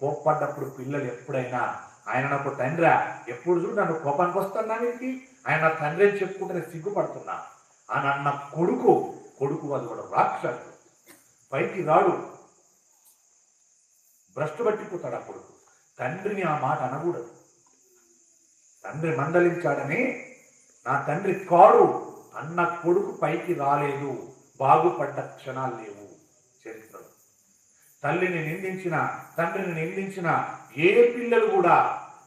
కోప్పడ్డప్పుడు పిల్లలు ఎప్పుడైనా ఆయన నాకు తండ్రి ఎప్పుడు చూడు నన్ను కోపానికి వస్తున్నా ఆయన తండ్రి అని చెప్పుకుంటే సిగ్గుపడుతున్నా. అని అన్న కొడుకు కొడుకు అది కూడా రాక్షసుడు. పైకి రాడు. భ్రష్టు పట్టిపోతాడు ఆ కొడుకు. తండ్రిని ఆ మాట అనకూడదు. తండ్రి మందలించాడని నా తండ్రి కాడు. అన్న కొడుకు పైకి రాలేదు. బాగుపడ్డ క్షణాలు లేవు. తల్లిని నిందించిన తండ్రిని నిందించిన ఏ పిల్లలు కూడా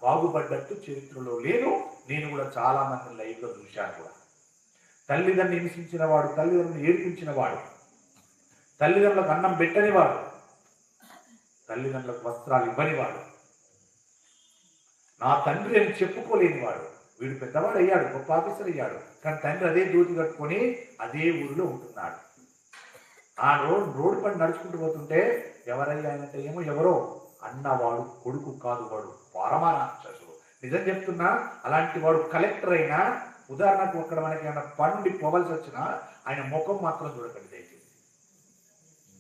బాగుపడ్డట్టు చరిత్రలో లేదు నేను కూడా చాలా మంది లైవ్లో చూశాను కూడా. తల్లిదండ్రులు హింసించిన వాడు తల్లిదండ్రులు ఏడిపించిన వాడు తల్లిదండ్రులకు అన్నం పెట్టని వాడు తల్లిదండ్రులకు వస్త్రాలు ఇవ్వని వాడు నా తండ్రి అని చెప్పుకోలేని వాడు. వీడు పెద్దవాడు అయ్యాడు గొప్ప ఆఫీసర్ అయ్యాడు కానీ తండ్రి అదే దూతి కట్టుకొని అదే ఊరిలో ఉంటున్నాడు. ఆ రోడ్ రోడ్డు పని నడుచుకుంటూ పోతుంటే ఎవరయ్యానంటే ఏమో ఎవరో అన్నవాడు కొడుకు కాదు వాడు పరమరాక్షసుడు. నిజం చెప్తున్నా అలాంటి వాడు కలెక్టర్ అయినా ఉదాహరణకు అక్కడ మనకి ఏమైనా పండి పోవలసి వచ్చినా ఆయన ముఖం మాత్రం చూడకండి దయచేసి.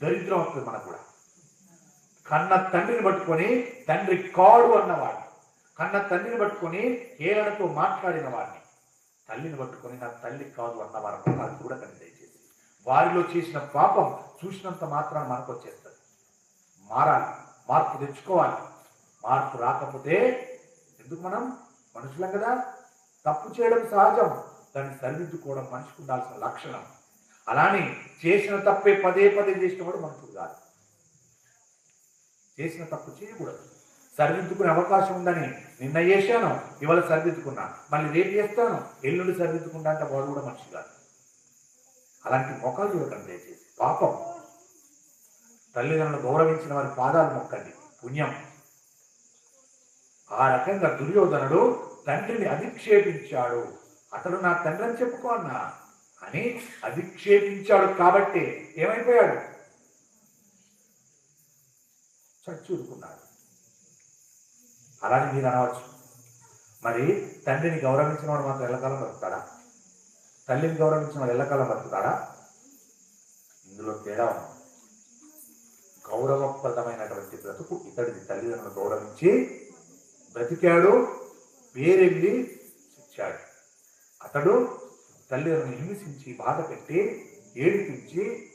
దరిద్రం వస్తుంది మనకు కూడా. కన్న తండ్రిని పట్టుకొని తండ్రి కాడు అన్నవాడిని. కన్న తండ్రిని పట్టుకొని హేళనతో మాట్లాడిన వాడిని. తల్లిని పట్టుకొని నా తల్లి కాదు అన్నవారు వారిలో చేసిన పాపం చూసినంత మాత్రాన మనకు వచ్చేస్తుంది మారాలి మార్పు తెచ్చుకోవాలి. మార్పు రాకపోతే ఎందుకు మనం మనుషులం కదా? తప్పు చేయడం సహజం దాన్ని సరిదిద్దుకోవడం మనిషికి ఉండాల్సిన లక్షణం. అలానే చేసిన తప్పే పదే పదే చేసిన వాడు మనుషుడు కాదు చేసిన తప్పు చేయకూడదు. సరిదిద్దుకునే అవకాశం ఉందని నిన్న చేశాను ఇవాళ సరిదిద్దుకున్నా. మళ్ళీ రేపు చేస్తాను ఎల్లుండి సరిదిద్దుకుంటా అంటే వాడు కూడా మనిషి కాదు. అలాంటి మొక్కలు చూడటం దయచేసి. పాపం. తల్లిదండ్రులు గౌరవించిన వారి పాదాలు మొక్కండి. పుణ్యం. ఆ రకంగా దుర్యోధనుడు తండ్రిని అధిక్షేపించాడు. అతడు నా తండ్రి అని చెప్పుకో అన్నా. అని అధిక్షేపించాడు కాబట్టి ఏమైపోయాడు? చచ్చూరుకున్నాడు అలాగే మీరు అనవచ్చు. మరి తండ్రిని గౌరవించిన వాడు మాత్రం ఎల్లకాలం బతుకుతాడా తల్లిని గౌరవించిన వాళ్ళు ఎల్లకాలం బతుకుతాడా ఇందులో తేడా ఉంది. గౌరవప్రదమైనటువంటి బ్రతుకు ఇతడిని తల్లిదండ్రులను గౌరవించి బ్రతికాడు పేరెళ్ళి ఇచ్చాడు అతడు తల్లిదండ్రులను హింసించి బాధ పెట్టి ఏడిపించి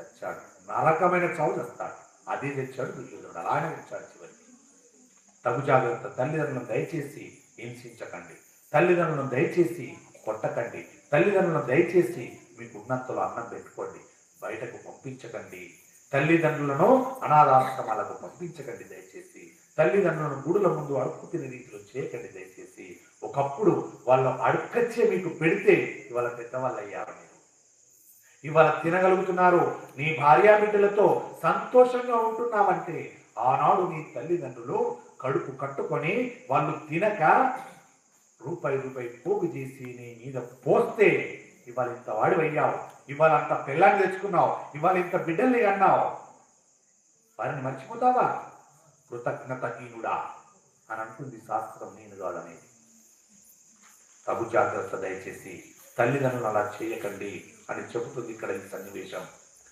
చచ్చాడు. నరకమైన చావు చస్తాడు. అదే తెచ్చాడు దుర్యోధనుడు. అలానే తెచ్చాడు చివరికి. తగు జాగ్రత్త తల్లిదండ్రులను దయచేసి హింసించకండి. తల్లిదండ్రులను దయచేసి కొట్టకండి. తల్లిదండ్రులను దయచేసి మీకు ఉన్నంతలో అన్నం పెట్టుకోండి. బయటకు పంపించకండి. తల్లిదండ్రులను అనాథాశ్రమాలకు పంపించకండి దయచేసి. తల్లిదండ్రులను గుడుల ముందు అడుక్కు తినే రీతిలో చేయకండి దయచేసి. ఒకప్పుడు వాళ్ళు అడుక్కచ్చే మీకు పెడితే ఇవాళ పెద్దవాళ్ళు అయ్యారు మీరు. ఇవాళ తినగలుగుతున్నారు. నీ భార్యా బిడ్డలతో సంతోషంగా ఉంటున్నావంటే ఆనాడు నీ తల్లిదండ్రులు కడుపు కట్టుకొని వాళ్ళు తినక రూపాయి రూపాయి పోగు చేసి నీ మీద పోస్తే ఇవాళ ఇంత వాడివయ్యావు ఇవాళ అంత పిల్లాన్ని తెచ్చుకున్నావు ఇవాళ ఇంత బిడ్డల్ని అన్నావు. వారిని మర్చిపోతావా? కృతజ్ఞతహీనుడా అని అంటుంది శాస్త్రం నేను కాదనేది తగు జాగ్రత్త దయచేసి తల్లిదండ్రులు అలా చేయకండి అని చెబుతుంది ఇక్కడ ఈ సన్నివేశం.